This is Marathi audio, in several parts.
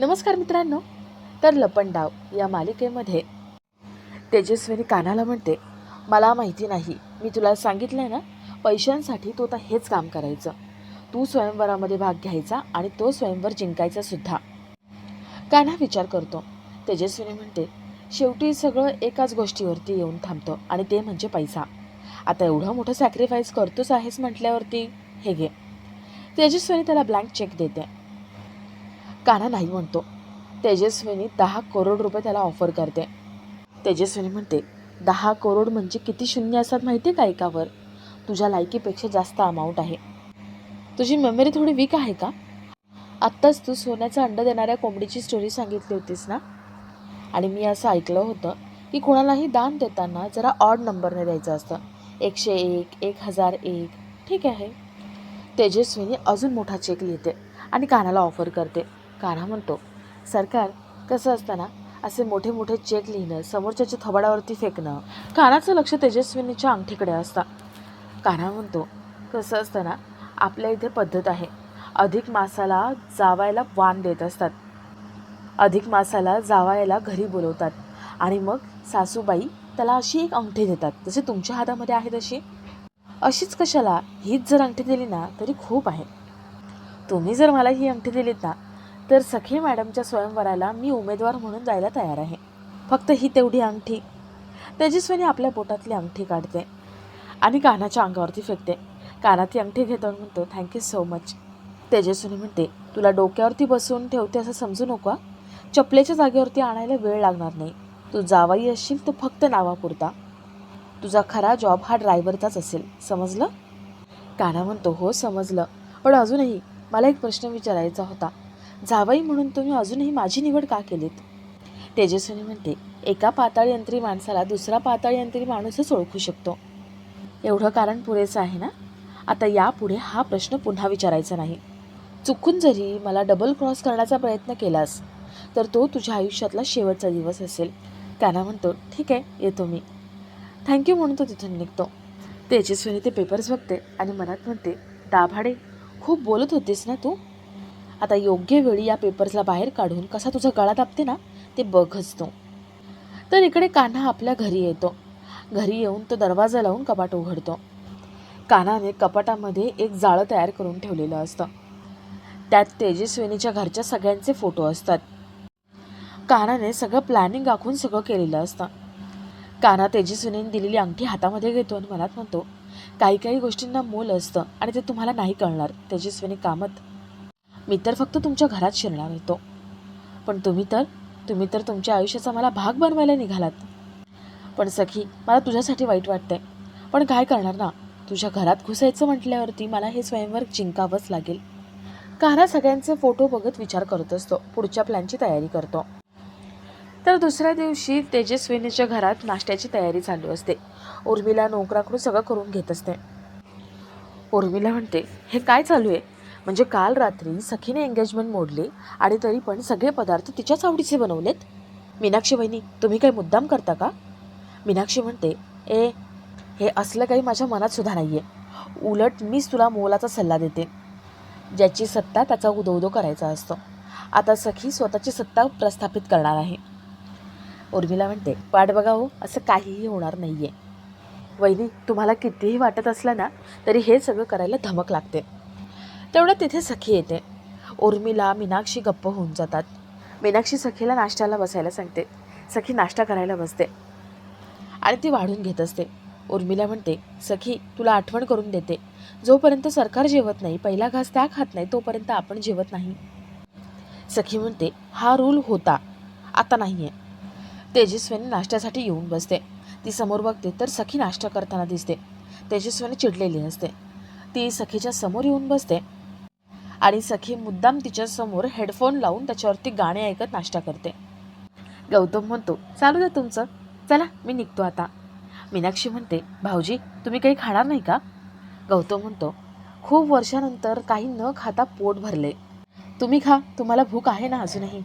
नमस्कार मित्रांनो तर लपंडाव या मालिकेमध्ये तेजस्विनी कानाला म्हणते मला माहिती नाही मी तुला सांगितलं आहे ना पैशांसाठी तू आता हेच काम करायचं. तू स्वयंवरामध्ये भाग घ्यायचा आणि तो स्वयंवर जिंकायचा सुद्धा. कान्हा विचार करतो. तेजस्विनी म्हणते शेवटी सगळं एकाच गोष्टीवरती येऊन थांबतं आणि ते म्हणजे पैसा. आता एवढं मोठं सॅक्रिफाईस करतोच आहेस म्हटल्यावरती हे घे. तेजस्विनी त्याला ब्लँक चेक देते. कान्हा नाही म्हणतो. तेजस्विनी दहा करोड रुपये त्याला ऑफर करते. तेजस्विनी म्हणते दहा करोड म्हणजे किती शून्य असतात माहिती आहे का एकावर? तुझ्या लायकीपेक्षा जास्त अमाऊंट आहे. तुझी मेमरी थोडी वीक आहे का? आत्ताच तू सोन्याचं अंड देणाऱ्या कोंबडीची स्टोरी सांगितली होतीस ना? आणि मी असं ऐकलं होतं की कोणालाही दान देताना जरा ऑड नंबरने द्यायचं असतं. एकशे एक एक हजार एक ठीक आहे. तेजस्विनी अजून मोठा चेक लिहिते आणि कानाला ऑफर करते. कान्हा म्हणतो सरकार कसं असताना असे मोठे मोठे चेक लिहिणं समोरच्याच्या थोबाडावरती फेकणं कानाचं लक्ष तेजस्विनीच्या अंगठीकडे असतं. कान्हा म्हणतो कसं असताना आपल्या इथे पद्धत आहे. अधिक मासाला जावायला वाण देत असतात. अधिक मासाला जावायला घरी बोलवतात. आणि मग सासूबाई त्याला अशी एक अंगठी देतात जसे तुमच्या हातामध्ये आहे तशी. अशीच कशाला? हीच जर अंगठी दिली ना तरी खूप आहे. तुम्ही जर मला ही अंगठी दिलीत ना तर सखी मॅडमच्या स्वयंवराला मी उमेदवार म्हणून जायला तयार आहे. फक्त ही तेवढी अंगठी. तेजस्विनी आपल्या पोटातली अंगठी काढते आणि कानाच्या अंगावरती फेकते. कानात ती अंगठी घेतो आणि म्हणतो थँक्यू सो मच तेजस्विनी म्हणते तुला डोक्यावरती बसवून ठेवते असं समजू नको चपलेच्या जागेवरती आणायला वेळ लागणार नाही. तू जावाई असशील तर फक्त नावापुरता. तुझा खरा जॉब हा ड्रायव्हरचाच असेल. समजलं? काना म्हणतो हो समजलं. पण अजूनही मला एक प्रश्न विचारायचा होता. जावई म्हणून तुम्ही अजूनही माझी निवड का केलीत? तेजस्विनी म्हणते एका पाताळयंत्री माणसाला दुसरा पाताळयंत्री माणूसच ओळखू शकतो. एवढं कारण पुरेसं आहे ना? आता यापुढे हा प्रश्न पुन्हा विचारायचा नाही. चुकून जरी मला डबल क्रॉस करण्याचा प्रयत्न केलास तर तो तुझ्या आयुष्यातला शेवटचा दिवस असेल. काना म्हणतो ठीक आहे येतो मी. थँक्यू म्हणून तो तिथून निघतो. तेजस्विनी ते पेपर्स बघते आणि मनात म्हणते दाभाडे खूप बोलत होतीस ना तू? आता योग्य वेळी या पेपर्सला बाहेर काढून कसा तुझा गळा दाबते ना ते बघच तो. तर इकडे कान्हा आपल्या घरी येतो. घरी येऊन तो दरवाजा लावून कपाट उघडतो. कान्हाने कपाटामध्ये एक जाळं तयार करून ठेवलेलं असतं. त्यात तेजस्विनीच्या घरच्या सगळ्यांचे फोटो असतात. कानाने सगळं प्लॅनिंग आखून सगळं केलेलं असतं. काना तेजस्विनीने दिलेली अंगठी हातामध्ये घेतो आणि मनात म्हणतो काही काही गोष्टींना मोल असतं आणि ते तुम्हाला नाही कळणार. तेजस्विनी कामत मी तर फक्त तुमच्या घरात शिरणार होतो. पण तुम्ही तर तुम्ही तर तुमच्या आयुष्याचा मला भाग बनवायला निघालात. पण सखी मला तुझ्यासाठी वाईट वाटतंय. पण काय करणार ना? तुझ्या घरात घुसायचं म्हटल्यावरती मला हे स्वयंवर जिंकावंच लागेल. कान्हा सगळ्यांचे फोटो बघत विचार करत असतो. पुढच्या प्लॅनची तयारी करतो. तर दुसऱ्या दिवशी तेजस्विनीच्या घरात नाश्त्याची तयारी चालू असते. उर्मिला नोकराकडून सगळं करून घेत असते. उर्मिला म्हणते हे काय चालू आहे? म्हणजे काल रात्री सखीने एंगेजमेंट मोडली आणि तरी पण सगळे पदार्थ तिच्याच आवडीचे बनवलेत? मीनाक्षी वहिनी तुम्ही काही मुद्दाम करता का? मीनाक्षी म्हणते ए हे असलं काही माझ्या मनात सुद्धा नाही आहे उलट मीच तुला मोलाचा सल्ला देते. ज्याची सत्ता त्याचा उदो करायचा असतो. आता सखी स्वतःची सत्ता प्रस्थापित करणार आहे. उर्मिला म्हणते वाट बघा हो असं काहीही होणार नाही आहे वहिनी तुम्हाला कितीही वाटत असलं ना तरी हे सगळं करायला धमक लागते. तेवढं तिथे सखी येते. उर्मिला मीनाक्षी गप्प होऊन जातात. मीनाक्षी सखीला नाश्त्याला बसायला सांगते. सखी नाश्ता करायला बसते. आणि ती वाढून घेत असते. उर्मिला म्हणते सखी तुला आठवण करून देते. जोपर्यंत सरकार जेवत नाही पहिला घास त्या खात नाही तोपर्यंत आपण जेवत नाही. सखी म्हणते हा रूल होता. आता नाही आहे तेजस्वीने नाश्त्यासाठी येऊन बसते. ती समोर बघते तर सखी नाश्ता करताना दिसते. तेजस्वीने चिडलेली असते. ती सखीच्या समोर येऊन बसते. आणि सखी मुद्दाम तिच्या समोर हेडफोन लावून त्याच्यावरती गाणे ऐकत नाश्ता करते. गौतम म्हणतो चालू द्या तुमचं. चला मी निघतो आता. मीनाक्षी म्हणते भाऊजी तुम्ही काही खाणार नाही का? गौतम म्हणतो खूप वर्षानंतर काही न खाता पोट भरले. तुम्ही खा तुम्हाला भूक आहे ना अजूनही?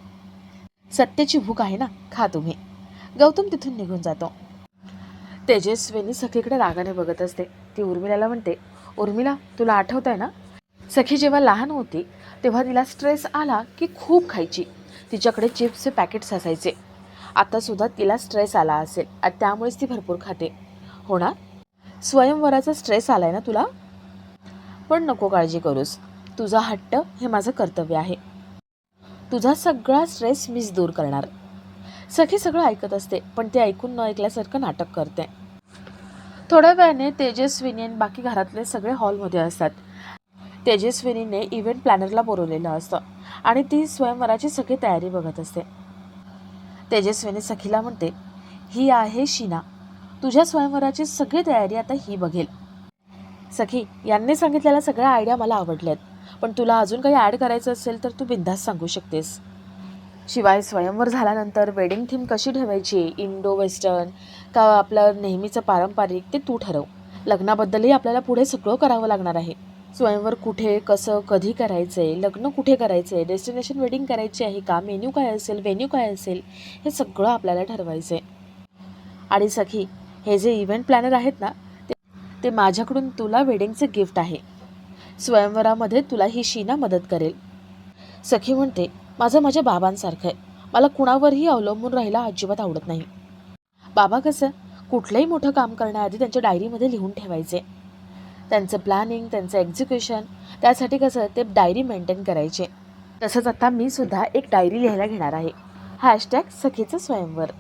सत्याची भूक आहे ना खा तुम्ही. गौतम तिथून निघून जातो. तेजस्वीनी सखीकडे रागाने बघत असते. ती उर्मिलाला म्हणते उर्मिला तुला आठवत आहे ना सखी जेव्हा लहान होती तेव्हा तिला स्ट्रेस आला की खूप खायची. तिच्याकडे चिप्सचे पॅकेट्स असायचे. आतासुद्धा तिला स्ट्रेस आला असेल आणि त्यामुळेच ती भरपूर खाते. होणार स्वयंवराचा स्ट्रेस आला आहे ना तुला? पण नको काळजी करूस. तुझा हट्ट हे माझं कर्तव्य आहे. तुझा सगळा स्ट्रेस मीच दूर करणार. सखी सगळं ऐकत असते पण ते ऐकून न ऐकल्यासारखं नाटक करते. थोड्या वेळाने तेजस्विनी आणि बाकी घरातले सगळे हॉलमध्ये असतात. तेजस्विनीने इव्हेंट प्लॅनरला बोलवलेलं असतं. आणि ती स्वयंवराची सगळी तयारी बघत असते. तेजस्विनी सखीला म्हणते ही आहे शीना. तुझ्या स्वयंवराची सगळी तयारी आता ही बघेल. सखी यांनी सांगितलेल्या सगळ्या आयडिया मला आवडल्यात. पण तुला अजून काही ॲड करायचं असेल तर तू बिंदास सांगू शकतेस. शिवाय स्वयंवर झाल्यानंतर वेडिंग थीम कशी ठेवायची इंडो वेस्टर्न का आपलं नेहमीचं पारंपरिक ते तू ठरव. लग्नाबद्दलही आपल्याला पुढे सगळं करावं लागणार आहे. स्वयंवर कुठे कसं कधी करायचं आहे लग्न कुठे करायचं आहे डेस्टिनेशन वेडिंग करायची आहे का मेन्यू काय असेल व्हेन्यू काय असेल हे सगळं आपल्याला ठरवायचं आहे आणि सखी हे जे इव्हेंट प्लॅनर आहेत ना ते ते माझ्याकडून तुला वेडिंगचे गिफ्ट आहे. स्वयंवरामध्ये तुला ही शीना मदत करेल. सखी म्हणते माझं माझ्या बाबांसारखं आहे. मला कुणावरही अवलंबून राहायला अजिबात आवडत नाही. बाबा कसं कुठलंही मोठं काम करण्याआधी त्यांच्या डायरीमध्ये लिहून ठेवायचे. त्यांचं प्लॅनिंग त्यांचं एक्झिक्युशन त्यासाठी कसं ते डायरी मेंटेन करायचे. तसंच आता मी सुद्धा एक डायरी लिहायला घेणार आहे. हॅशटॅग सखीचं स्वयंवर.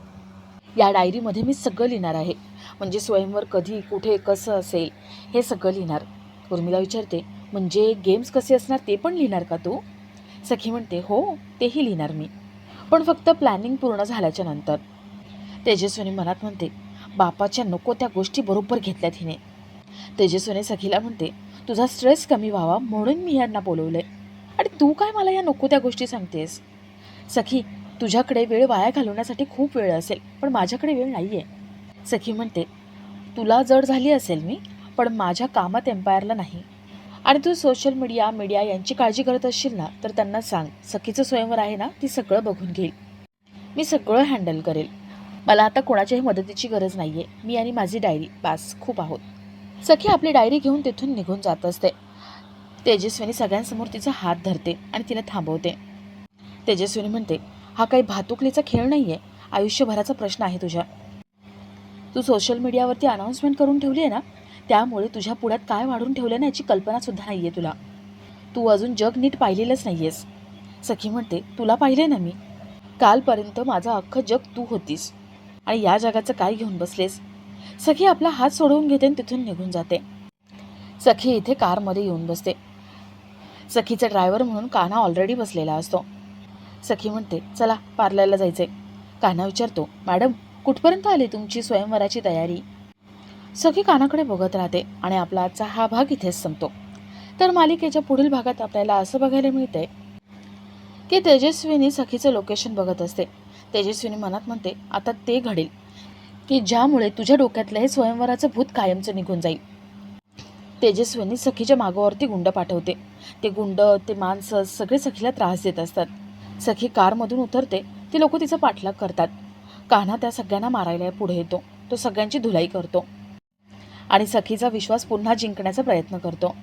या डायरीमध्ये मी सगळं लिहिणार आहे. म्हणजे स्वयंवर कधी कुठे कसं असेल हे सगळं लिहिणार. उर्मिला विचारते म्हणजे गेम्स कसे असणार ते पण लिहिणार का तू? सखी म्हणते हो तेही लिहिणार मी. पण फक्त प्लॅनिंग पूर्ण झाल्याच्यानंतर. तेजस्विनी मनात म्हणते बापाच्या नको त्या गोष्टी बरोबर घेतल्यात हिने. तेजस्वीने सखीला म्हणते तुझा स्ट्रेस कमी व्हावा म्हणून मी यांना बोलवलंय. आणि तू काय मला या नको त्या गोष्टी सांगतेस? सखी तुझ्याकडे वेळ वाया घालवण्यासाठी खूप वेळ असेल पण माझ्याकडे वेळ नाही आहे सखी म्हणते तुला जड झाली असेल मी पण माझ्या कामात एम्पायरला नाही. आणि तू सोशल मीडिया मीडिया यांची काळजी करत असशील ना तर त्यांना सांग सखीचं स्वयंवर आहे ना ती सगळं बघून घेईल. मी सगळं हँडल करेल. मला आता कोणाच्याही मदतीची गरज नाही आहे मी आणि माझी डायरी बास खूप आहोत. सखी आपली डायरी घेऊन तिथून निघून जात असते. तेजस्विनी सगळ्यांसमोर तिचा हात धरते आणि तिला थांबवते. तेजस्विनी म्हणते हा काही भातुकलीचा खेळ नाही आहे आयुष्यभराचा प्रश्न आहे तुझ्या. तू सोशल मीडियावरती अनाऊन्समेंट करून ठेवली आहे ना त्यामुळे तुझ्या पुढ्यात काय वाढून ठेवलं ना याची कल्पनासुद्धा नाही आहे तुला. तू अजून जग नीट पाहिलेलंच नाही आहेस सखी म्हणते तुला पाहिले ना मी? कालपर्यंत माझं अख्खं जग तू होतीस. आणि या जगाचं काय घेऊन बसलेस? सखी आपला हात सोडवून घेते आणि तिथून निघून जाते. सखी इथे कारमध्ये येऊन बसते. सखीचा ड्रायव्हर म्हणून कान्हा ऑलरेडी बसलेला असतो. सखी म्हणते चला पार्लरला जायचंय. कान्हा विचारतो मॅडम कुठपर्यंत आली तुमची स्वयंवराची तयारी? सखी कानाकडे बघत राहते आणि आपला आजचा हा भाग इथेच संपतो. तर मालिकेच्या पुढील भागात आपल्याला असं बघायला मिळतंय की तेजस्विनी सखीचं लोकेशन बघत असते. तेजस्विनी मनात म्हणते आता ते घडेल. की ज्यामुळे तुझ्या डोक्यातलं हे स्वयंवराचं भूत कायमचं निघून जाईल. तेजस्वीनी सखीच्या मागावरती गुंड पाठवते. ते गुंड ते माणसं सगळे सखीला त्रास देत असतात. सखी कारमधून उतरते ते लोक तिचा पाठलाग करतात. कान्हा त्या सगळ्यांना मारायला पुढे येतो. तो सगळ्यांची धुलाई करतो. आणि सखीचा विश्वास पुन्हा जिंकण्याचा प्रयत्न करतो.